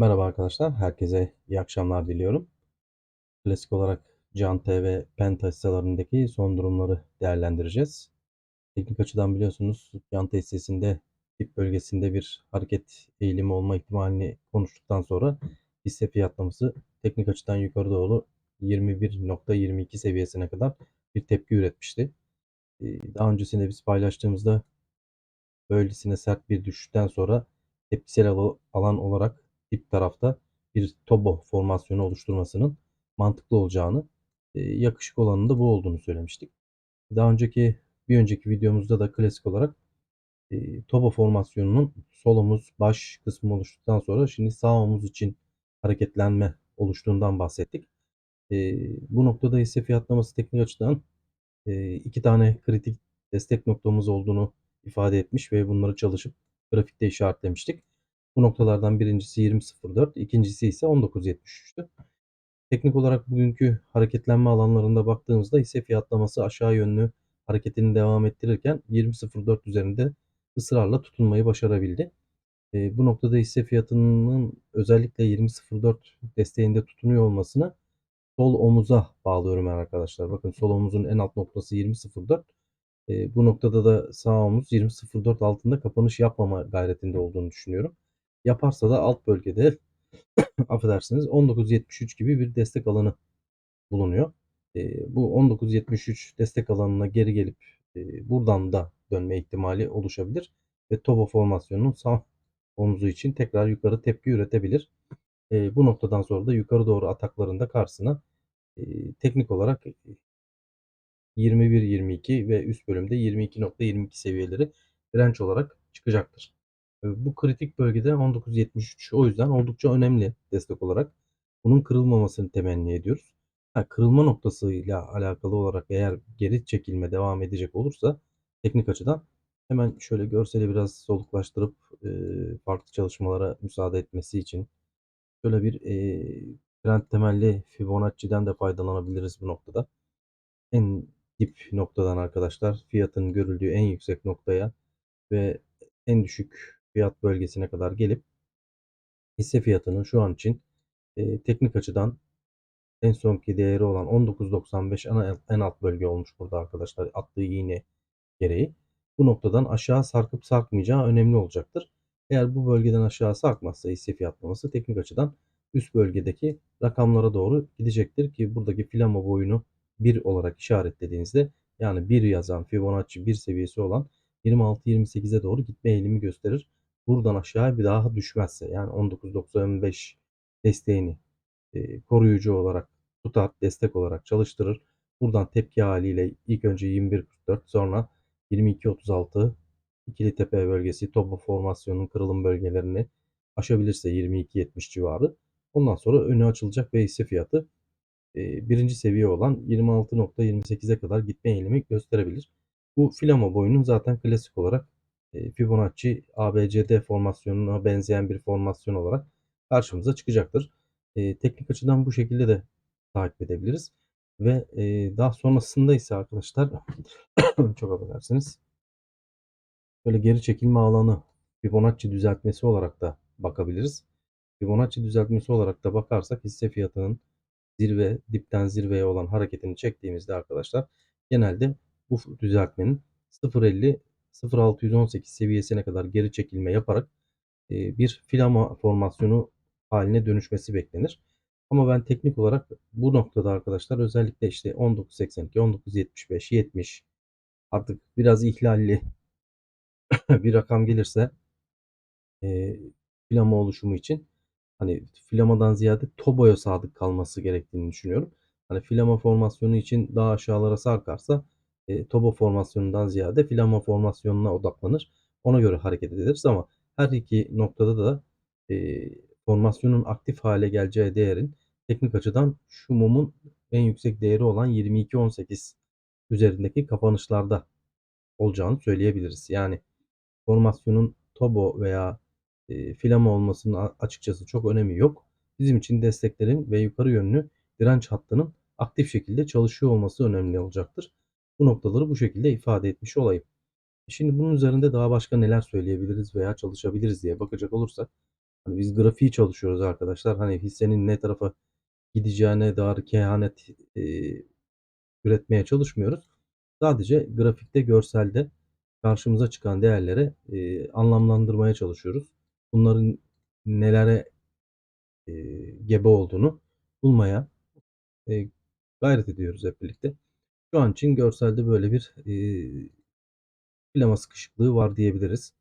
Merhaba arkadaşlar, herkese iyi akşamlar diliyorum. Klasik olarak Can T ve Penta hisselerindeki son durumları değerlendireceğiz. Teknik açıdan biliyorsunuz Can T hissesinde dip bölgesinde bir hareket eğilimi olma ihtimalini konuştuktan sonra hisse fiyatlaması teknik açıdan yukarı doğru 21.22 seviyesine kadar bir tepki üretmişti. Ee, Daha öncesinde biz paylaştığımızda böylesine sert bir düşüşten sonra tepkisel alan olarak dip tarafta bir tobo formasyonu oluşturmasının mantıklı olacağını, e, yakışık olanın da bu olduğunu söylemiştik. Daha önceki bir önceki videomuzda da klasik olarak e, tobo formasyonunun sol omuz baş kısmı oluştuktan sonra şimdi sağ omuz için hareketlenme oluştuğundan bahsettik. E, bu noktada hisse fiyatlaması teknik açıdan e, iki tane kritik destek noktamız olduğunu ifade etmiş ve bunları çalışıp grafikte işaretlemiştik. Bu noktalardan birincisi 20.04, ikincisi ise 19.73'tü. Teknik olarak bugünkü hareketlenme alanlarında baktığımızda hisse fiyatlaması aşağı yönlü hareketini devam ettirirken 20.04 üzerinde ısrarla tutunmayı başarabildi. E, bu noktada hisse fiyatının özellikle 20.04 desteğinde tutunuyor olmasını sol omuza bağlıyorum arkadaşlar. Bakın sol omuzun en alt noktası 20.04. E, bu noktada da sağ omuz 20.04 altında kapanış yapmama gayretinde olduğunu düşünüyorum. Yaparsa da alt bölgede affedersiniz 19.73 gibi bir destek alanı bulunuyor. E, bu 19.73 destek alanına geri gelip e, buradan da dönme ihtimali oluşabilir. Ve Tobo formasyonunun sağ omuzu için tekrar yukarı tepki üretebilir. E, bu noktadan sonra da yukarı doğru ataklarında karşısına e, teknik olarak 21-22 ve üst bölümde 22.22 seviyeleri direnç olarak çıkacaktır. Bu kritik bölgede 19.73 o yüzden oldukça önemli destek olarak. Bunun kırılmamasını temenni ediyoruz. Ha, kırılma noktasıyla alakalı olarak eğer geri çekilme devam edecek olursa teknik açıdan hemen şöyle görseli biraz soluklaştırıp e, farklı çalışmalara müsaade etmesi için şöyle bir e, trend temelli Fibonacci'den de faydalanabiliriz bu noktada. En dip noktadan arkadaşlar fiyatın görüldüğü en yüksek noktaya ve en düşük fiyat bölgesine kadar gelip hisse fiyatının şu an için e, teknik açıdan en sonki değeri olan 19.95 ana en alt bölge olmuş burada arkadaşlar attığı iğne gereği. Bu noktadan aşağı sarkıp sarkmayacağı önemli olacaktır. Eğer bu bölgeden aşağı sarkmazsa hisse fiyatlaması teknik açıdan üst bölgedeki rakamlara doğru gidecektir ki buradaki filama boyunu 1 olarak işaretlediğinizde yani 1 yazan Fibonacci 1 seviyesi olan 26-28'e doğru gitme eğilimi gösterir. Buradan aşağı bir daha düşmezse yani 19.95 desteğini e, koruyucu olarak tutar, destek olarak çalıştırır. Buradan tepki haliyle ilk önce 21.44 sonra 22.36 ikili tepe bölgesi Toba formasyonunun kırılım bölgelerini aşabilirse 22.70 civarı. Ondan sonra önü açılacak ve hisse fiyatı e, birinci seviye olan 26.28'e kadar gitme eğilimi gösterebilir. Bu filama boyunun zaten klasik olarak Fibonacci ABCD formasyonuna benzeyen bir formasyon olarak karşımıza çıkacaktır. E, teknik açıdan bu şekilde de takip edebiliriz. Ve e, daha sonrasında ise arkadaşlar çok affedersiniz. Böyle geri çekilme alanı Fibonacci düzeltmesi olarak da bakabiliriz. Fibonacci düzeltmesi olarak da bakarsak hisse fiyatının zirve, dipten zirveye olan hareketini çektiğimizde arkadaşlar genelde bu düzeltmenin 0.50 0.618 seviyesine kadar geri çekilme yaparak bir filama formasyonu haline dönüşmesi beklenir. Ama ben teknik olarak bu noktada arkadaşlar özellikle işte 19.82, 19.75, 70 artık biraz ihlalli bir rakam gelirse e, filama oluşumu için hani filamadan ziyade Tobo'ya sadık kalması gerektiğini düşünüyorum. Hani filama formasyonu için daha aşağılara sarkarsa e, Tobo formasyonundan ziyade filama formasyonuna odaklanır. Ona göre hareket ederiz ama her iki noktada da e, formasyonun aktif hale geleceği değerin teknik açıdan şu mumun en yüksek değeri olan 22.18 üzerindeki kapanışlarda olacağını söyleyebiliriz. Yani formasyonun Tobo veya e, filama olmasının açıkçası çok önemi yok. Bizim için desteklerin ve yukarı yönlü direnç hattının aktif şekilde çalışıyor olması önemli olacaktır. Bu noktaları bu şekilde ifade etmiş olayım. Şimdi bunun üzerinde daha başka neler söyleyebiliriz veya çalışabiliriz diye bakacak olursak Hani biz grafiği çalışıyoruz arkadaşlar. Hani hissenin ne tarafa gideceğine dair kehanet, eee, üretmeye çalışmıyoruz. Sadece grafikte, görselde karşımıza çıkan değerlere, eee, anlamlandırmaya çalışıyoruz. Bunların nelere, eee, gebe olduğunu bulmaya, eee, gayret ediyoruz hep birlikte. Şu an için görselde böyle bir, eee, filama sıkışıklığı var diyebiliriz.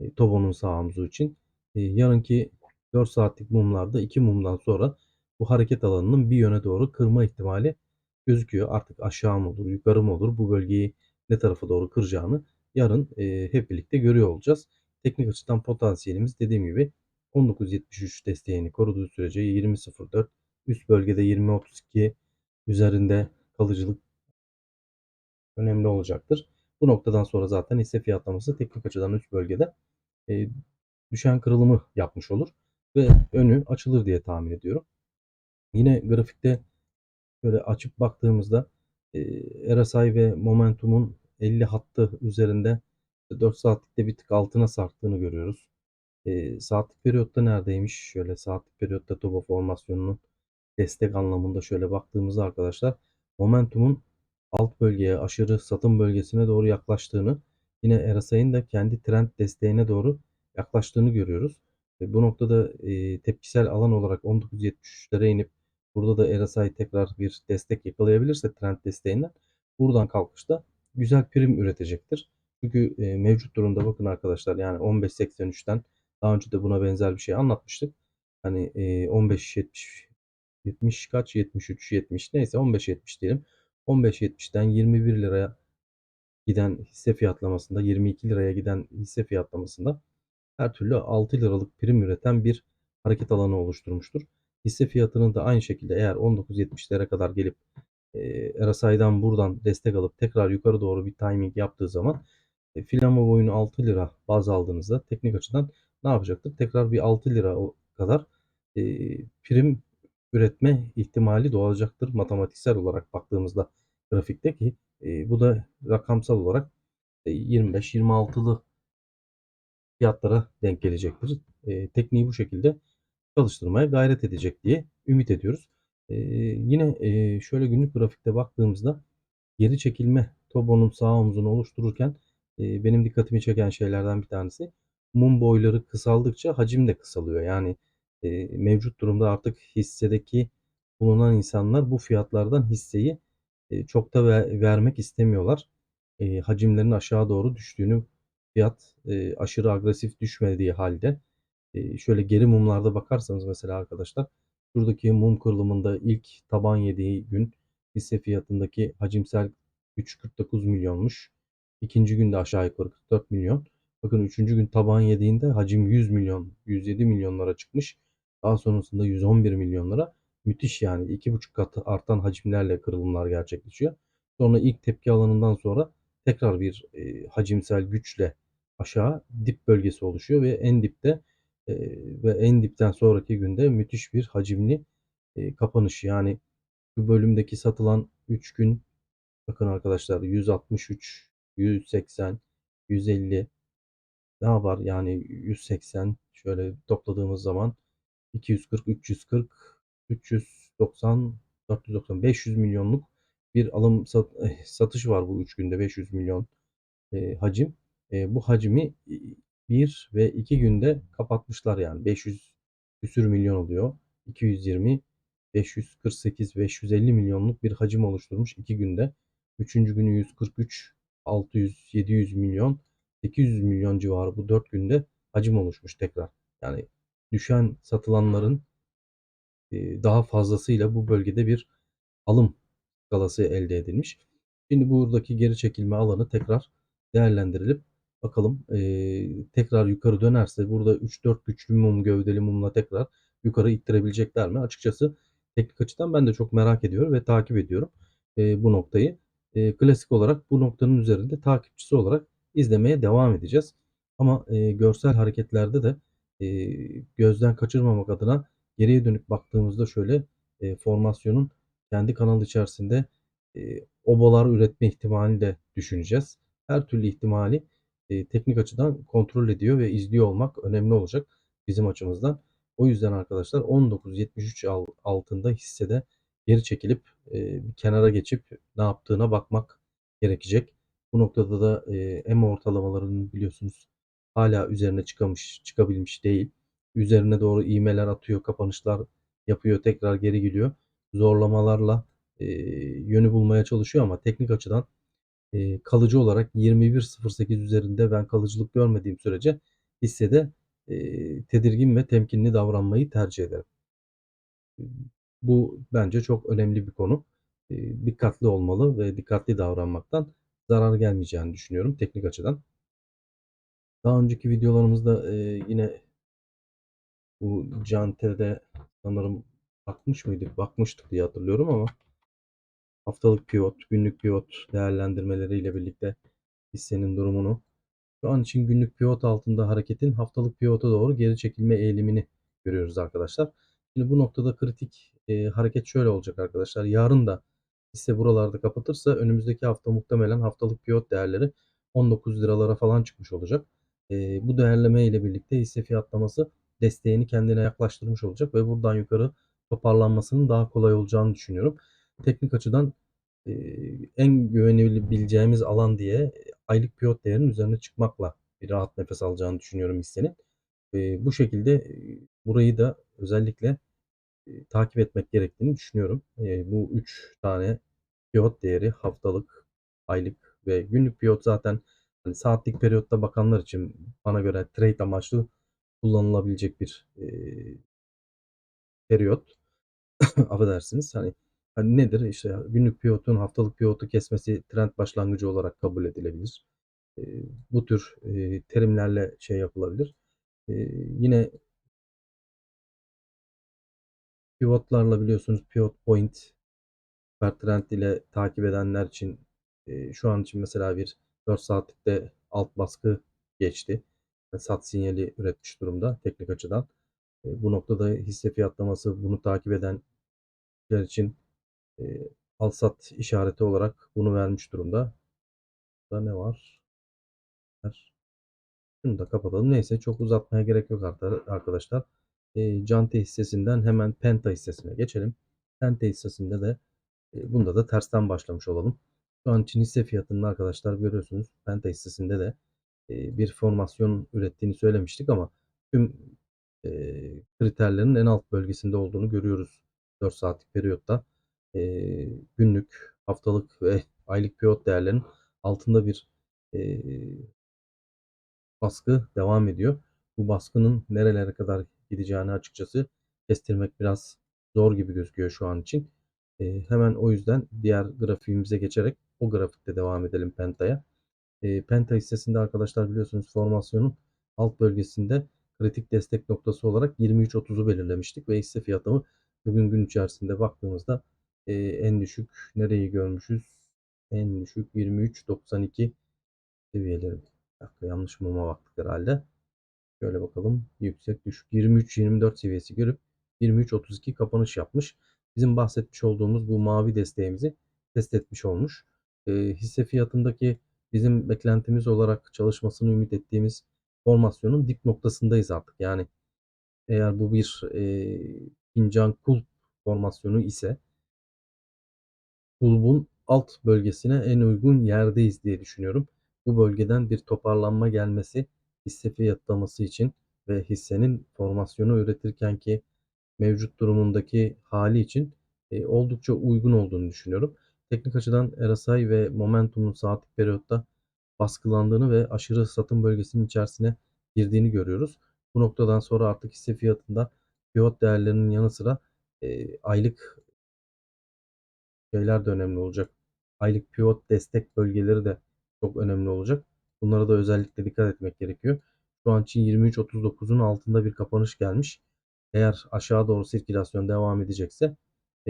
Eee, Tobon'un sağ için. Eee, yarınki 4 saatlik mumlarda 2 mumdan sonra bu hareket alanının bir yöne doğru kırma ihtimali gözüküyor. Artık aşağı mı olur, yukarı mı olur, bu bölgeyi ne tarafa doğru kıracağını yarın, eee, hep birlikte görüyor olacağız. Teknik açıdan potansiyelimiz dediğim gibi 19.73 desteğini koruduğu sürece 20.04 üst bölgede 20.32 üzerinde kalıcılık önemli olacaktır. Bu noktadan sonra zaten hisse fiyatlaması teknik açıdan üst bölgede eee, düşen kırılımı yapmış olur ve önü açılır diye tahmin ediyorum. Yine grafikte şöyle açıp baktığımızda eee, RSI ve Momentum'un 50 hattı üzerinde 4 saatlikte bir tık altına sarktığını görüyoruz. Eee, saatlik periyotta neredeymiş? Şöyle saatlik periyotta Toba formasyonunun destek anlamında şöyle baktığımızda arkadaşlar Momentum'un alt bölgeye, aşırı satım bölgesine doğru yaklaştığını, yine RSI'nin de kendi trend desteğine doğru yaklaştığını görüyoruz. Ve bu noktada e, tepkisel alan olarak 19.73'lere inip burada da RSI tekrar bir destek yakalayabilirse trend desteğinden buradan kalkışta güzel prim üretecektir. Çünkü e, mevcut durumda bakın arkadaşlar yani 15.83'ten daha önce de buna benzer bir şey anlatmıştık. Hani e, 15.70 70 kaç? 73, 70 neyse 15.70 diyelim. 15.70'den 21 liraya giden hisse fiyatlamasında 22 liraya giden hisse fiyatlamasında her türlü 6 liralık prim üreten bir hareket alanı oluşturmuştur. Hisse fiyatının da aynı şekilde eğer 19.70'lere kadar gelip e, RSI'dan buradan destek alıp tekrar yukarı doğru bir timing yaptığı zaman e, filama boyunu 6 lira baz aldığınızda teknik açıdan ne yapacaktır? Tekrar bir 6 lira kadar e, prim üretme ihtimali doğacaktır matematiksel olarak baktığımızda grafikte ki e, bu da rakamsal olarak e, 25-26'lı fiyatlara denk gelecektir. E, tekniği bu şekilde çalıştırmaya gayret edecek diye ümit ediyoruz. E, yine e, şöyle günlük grafikte baktığımızda geri çekilme Tobo'nun sağ omzunu oluştururken e, benim dikkatimi çeken şeylerden bir tanesi mum boyları kısaldıkça hacim de kısalıyor. Yani e, mevcut durumda artık hissedeki bulunan insanlar bu fiyatlardan hisseyi e, çok da ver, vermek istemiyorlar. E, hacimlerin aşağı doğru düştüğünü fiyat e, aşırı agresif düşmediği halde e, şöyle geri mumlarda bakarsanız mesela arkadaşlar şuradaki mum kırılımında ilk taban yediği gün hisse fiyatındaki hacimsel 3.49 milyonmuş. İkinci günde aşağı yukarı 44 milyon. Bakın üçüncü gün taban yediğinde hacim 100 milyon, 107 milyonlara çıkmış. Daha sonrasında 111 milyonlara. Müthiş yani. iki buçuk katı artan hacimlerle kırılımlar gerçekleşiyor. Sonra ilk tepki alanından sonra tekrar bir e, hacimsel güçle aşağı dip bölgesi oluşuyor ve en dipte e, ve en dipten sonraki günde müthiş bir hacimli e, kapanış. Yani şu bölümdeki satılan 3 gün bakın arkadaşlar 163, 180, 150 daha var yani 180 şöyle topladığımız zaman 240, 340, 390, 490, 500 milyonluk bir alım sat, eh, satış var bu 3 günde 500 milyon e, hacim. E, bu hacmi 1 ve 2 günde kapatmışlar yani 500 küsür milyon oluyor. 220, 548, 550 milyonluk bir hacim oluşturmuş 2 günde. Üçüncü günü 143, 600, 700 milyon, 800 milyon civarı bu 4 günde hacim oluşmuş tekrar. Yani düşen satılanların daha fazlasıyla bu bölgede bir alım skalası elde edilmiş. Şimdi buradaki geri çekilme alanı tekrar değerlendirilip bakalım tekrar yukarı dönerse burada 3-4 güçlü mum gövdeli mumla tekrar yukarı ittirebilecekler mi? Açıkçası teknik açıdan ben de çok merak ediyorum ve takip ediyorum bu noktayı. Klasik olarak bu noktanın üzerinde takipçisi olarak izlemeye devam edeceğiz. Ama görsel hareketlerde de e, gözden kaçırmamak adına geriye dönüp baktığımızda şöyle e, formasyonun kendi kanal içerisinde e, obalar üretme ihtimalini de düşüneceğiz. Her türlü ihtimali e, teknik açıdan kontrol ediyor ve izliyor olmak önemli olacak. bizim açımızdan. O yüzden arkadaşlar 19.73 al- altında hissede geri çekilip e, bir kenara geçip ne yaptığına bakmak gerekecek. Bu noktada da e, EMA ortalamalarının biliyorsunuz hala üzerine çıkamış, çıkabilmiş değil. Üzerine doğru iğmeler atıyor, kapanışlar yapıyor, tekrar geri geliyor. Zorlamalarla e, yönü bulmaya çalışıyor ama teknik açıdan e, kalıcı olarak 21.08 üzerinde ben kalıcılık görmediğim sürece hissede e, tedirgin ve temkinli davranmayı tercih ederim. Bu bence çok önemli bir konu. E, dikkatli olmalı ve dikkatli davranmaktan zarar gelmeyeceğini düşünüyorum teknik açıdan. Daha önceki videolarımızda e, yine bu Cante'de sanırım bakmış mıydık? Bakmıştık diye hatırlıyorum ama haftalık pivot, günlük pivot değerlendirmeleriyle birlikte hissenin durumunu şu an için günlük pivot altında hareketin haftalık pivota doğru geri çekilme eğilimini görüyoruz arkadaşlar. Şimdi bu noktada kritik e, hareket şöyle olacak arkadaşlar. Yarın da hisse buralarda kapatırsa önümüzdeki hafta muhtemelen haftalık pivot değerleri 19 liralara falan çıkmış olacak. E, bu değerleme ile birlikte hisse fiyatlaması desteğini kendine yaklaştırmış olacak ve buradan yukarı toparlanmasının daha kolay olacağını düşünüyorum. Teknik açıdan e, en güvenebileceğimiz alan diye aylık pivot değerinin üzerine çıkmakla bir rahat nefes alacağını düşünüyorum hissenin. E, bu şekilde burayı da özellikle e, takip etmek gerektiğini düşünüyorum. E, bu üç tane pivot değeri haftalık, aylık ve günlük pivot zaten hani saatlik periyotta bakanlar için bana göre trade amaçlı kullanılabilecek bir e, periyot. Affedersiniz. Hani, hani nedir? İşte günlük pivotun haftalık pivotu kesmesi trend başlangıcı olarak kabul edilebilir. E, bu tür e, terimlerle şey yapılabilir. E, yine pivotlarla biliyorsunuz pivot point trend ile takip edenler için e, şu an için mesela bir 4 saatlikte alt baskı geçti. Sat sinyali üretmiş durumda teknik açıdan. E, bu noktada hisse fiyatlaması bunu takip eden için e, al sat işareti olarak bunu vermiş durumda. Burada ne var? Şunu da kapatalım. Neyse çok uzatmaya gerek yok arkadaşlar. E, Cante hissesinden hemen Penta hissesine geçelim. Penta hissesinde de e, bunda da tersten başlamış olalım. Şu an için hisse fiyatının arkadaşlar görüyorsunuz Penta hissesinde de e, bir formasyon ürettiğini söylemiştik ama tüm e, kriterlerin en alt bölgesinde olduğunu görüyoruz 4 saatlik periyotta. E, günlük, haftalık ve aylık pivot değerlerinin altında bir e, baskı devam ediyor. Bu baskının nerelere kadar gideceğini açıkçası kestirmek biraz zor gibi gözüküyor şu an için. E, hemen o yüzden diğer grafiğimize geçerek o grafikte devam edelim Penta'ya. E, Penta hissesinde arkadaşlar biliyorsunuz formasyonun alt bölgesinde kritik destek noktası olarak 23.30'u belirlemiştik ve hisse fiyatımı bugün gün içerisinde baktığımızda e, en düşük nereyi görmüşüz? En düşük 23.92 seviyeleri. Dakika yanlış muma baktık herhalde. Şöyle bakalım. Yüksek düşük 23-24 seviyesi görüp 23-32 kapanış yapmış. Bizim bahsetmiş olduğumuz bu mavi desteğimizi test etmiş olmuş. E, hisse fiyatındaki bizim beklentimiz olarak çalışmasını ümit ettiğimiz formasyonun dip noktasındayız artık. Yani eğer bu bir e, fincan kulp formasyonu ise kulbun alt bölgesine en uygun yerdeyiz diye düşünüyorum. Bu bölgeden bir toparlanma gelmesi hisse fiyatlaması için ve hissenin formasyonu üretirken ki mevcut durumundaki hali için e, oldukça uygun olduğunu düşünüyorum. Teknik açıdan RSI ve Momentum'un saatlik periyotta baskılandığını ve aşırı satım bölgesinin içerisine girdiğini görüyoruz. Bu noktadan sonra artık hisse fiyatında pivot değerlerinin yanı sıra e, aylık şeyler de önemli olacak. Aylık pivot destek bölgeleri de çok önemli olacak. Bunlara da özellikle dikkat etmek gerekiyor. Şu an için 23.39'un altında bir kapanış gelmiş. Eğer aşağı doğru sirkülasyon devam edecekse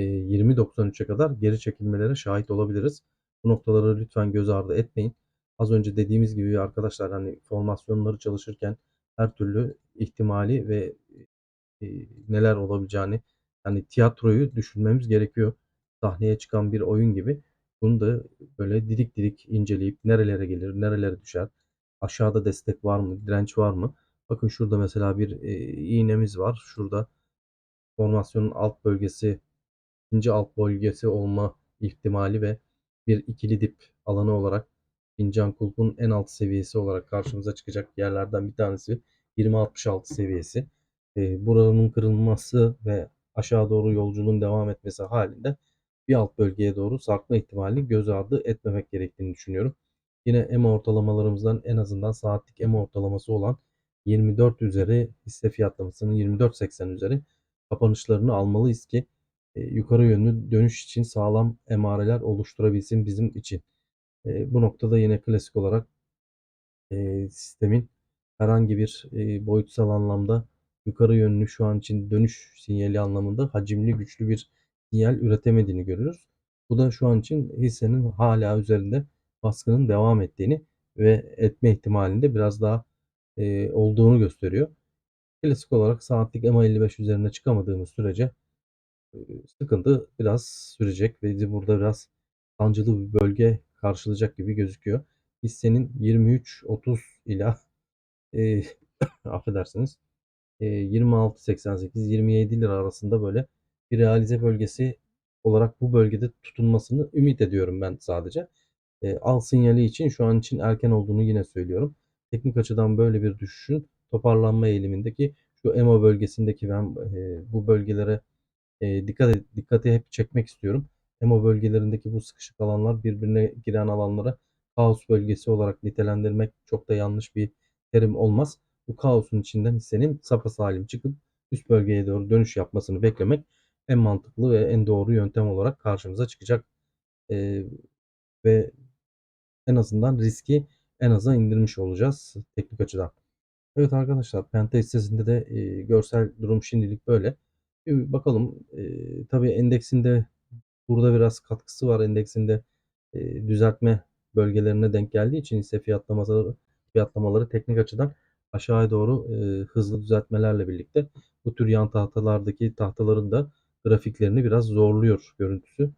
20.93'e kadar geri çekilmelere şahit olabiliriz. Bu noktaları lütfen göz ardı etmeyin. Az önce dediğimiz gibi arkadaşlar hani formasyonları çalışırken her türlü ihtimali ve neler olabileceğini yani tiyatroyu düşünmemiz gerekiyor. Sahneye çıkan bir oyun gibi bunu da böyle didik didik inceleyip nerelere gelir, nerelere düşer, aşağıda destek var mı, direnç var mı? Bakın şurada mesela bir, eee, iğnemiz var. Şurada formasyonun alt bölgesi, ikinci alt bölgesi olma ihtimali ve bir ikili dip alanı olarak fincan kulpun en alt seviyesi olarak karşımıza çıkacak yerlerden bir tanesi 20.66 seviyesi. Eee, buranın kırılması ve aşağı doğru yolculuğun devam etmesi halinde bir alt bölgeye doğru sarkma ihtimalini göz ardı etmemek gerektiğini düşünüyorum. Yine EMA ortalamalarımızdan en azından saatlik EMA ortalaması olan 24 üzeri hisse fiyatlamasının 24.80 üzeri kapanışlarını almalıyız ki e, yukarı yönlü dönüş için sağlam emareler oluşturabilsin bizim için. E, bu noktada yine klasik olarak e, sistemin herhangi bir e, boyutsal anlamda yukarı yönlü şu an için dönüş sinyali anlamında hacimli güçlü bir sinyal üretemediğini görüyoruz. Bu da şu an için hissenin hala üzerinde baskının devam ettiğini ve etme ihtimalinde biraz daha e, olduğunu gösteriyor. Klasik olarak saatlik EMA55 üzerine çıkamadığımız sürece e, sıkıntı biraz sürecek ve burada biraz sancılı bir bölge karşılayacak gibi gözüküyor. Hissenin 23.30 ila e, affedersiniz e, 26.88-27 lira arasında böyle bir realize bölgesi olarak bu bölgede tutunmasını ümit ediyorum ben sadece. E, al sinyali için şu an için erken olduğunu yine söylüyorum. Teknik açıdan böyle bir düşüşün toparlanma eğilimindeki şu EMA bölgesindeki ben e, bu bölgelere e, dikkat dikkati hep çekmek istiyorum. EMA bölgelerindeki bu sıkışık alanlar birbirine giren alanlara kaos bölgesi olarak nitelendirmek çok da yanlış bir terim olmaz. Bu kaosun içinden hissenin salim çıkıp üst bölgeye doğru dönüş yapmasını beklemek en mantıklı ve en doğru yöntem olarak karşımıza çıkacak. E, ve en azından riski en aza indirmiş olacağız teknik açıdan. Evet arkadaşlar Penta hissesinde de e, görsel durum şimdilik böyle. E, bakalım e, tabii endeksinde burada biraz katkısı var. Endeksinde e, düzeltme bölgelerine denk geldiği için ise fiyatlamaları fiyatlamaları teknik açıdan aşağıya doğru e, hızlı düzeltmelerle birlikte bu tür yan tahtalardaki tahtaların da grafiklerini biraz zorluyor görüntüsü.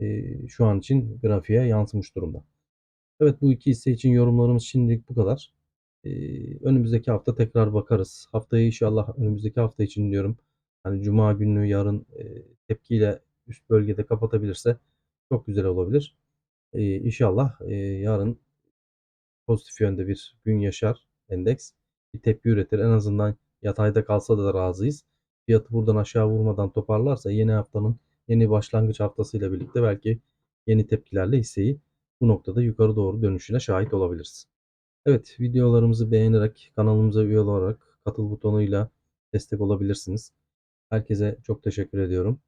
E, şu an için grafiğe yansımış durumda. Evet bu iki hisse için yorumlarımız şimdilik bu kadar. Ee, önümüzdeki hafta tekrar bakarız. Haftayı inşallah önümüzdeki hafta için diyorum. Hani cuma günü yarın e, tepkiyle üst bölgede kapatabilirse çok güzel olabilir. Ee, inşallah e, yarın pozitif yönde bir gün yaşar endeks. Bir tepki üretir. En azından yatayda kalsa da razıyız. Fiyatı buradan aşağı vurmadan toparlarsa yeni haftanın yeni başlangıç haftasıyla birlikte belki yeni tepkilerle hisseyi bu noktada yukarı doğru dönüşüne şahit olabiliriz. Evet videolarımızı beğenerek kanalımıza üye olarak katıl butonuyla destek olabilirsiniz. Herkese çok teşekkür ediyorum.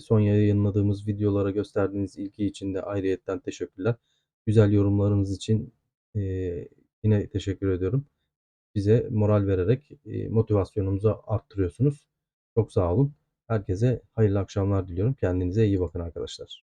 Son yayınladığımız videolara gösterdiğiniz ilgi için de ayrıyetten teşekkürler. Güzel yorumlarınız için yine teşekkür ediyorum. Bize moral vererek e, motivasyonumuzu arttırıyorsunuz. Çok sağ olun. Herkese hayırlı akşamlar diliyorum. Kendinize iyi bakın arkadaşlar.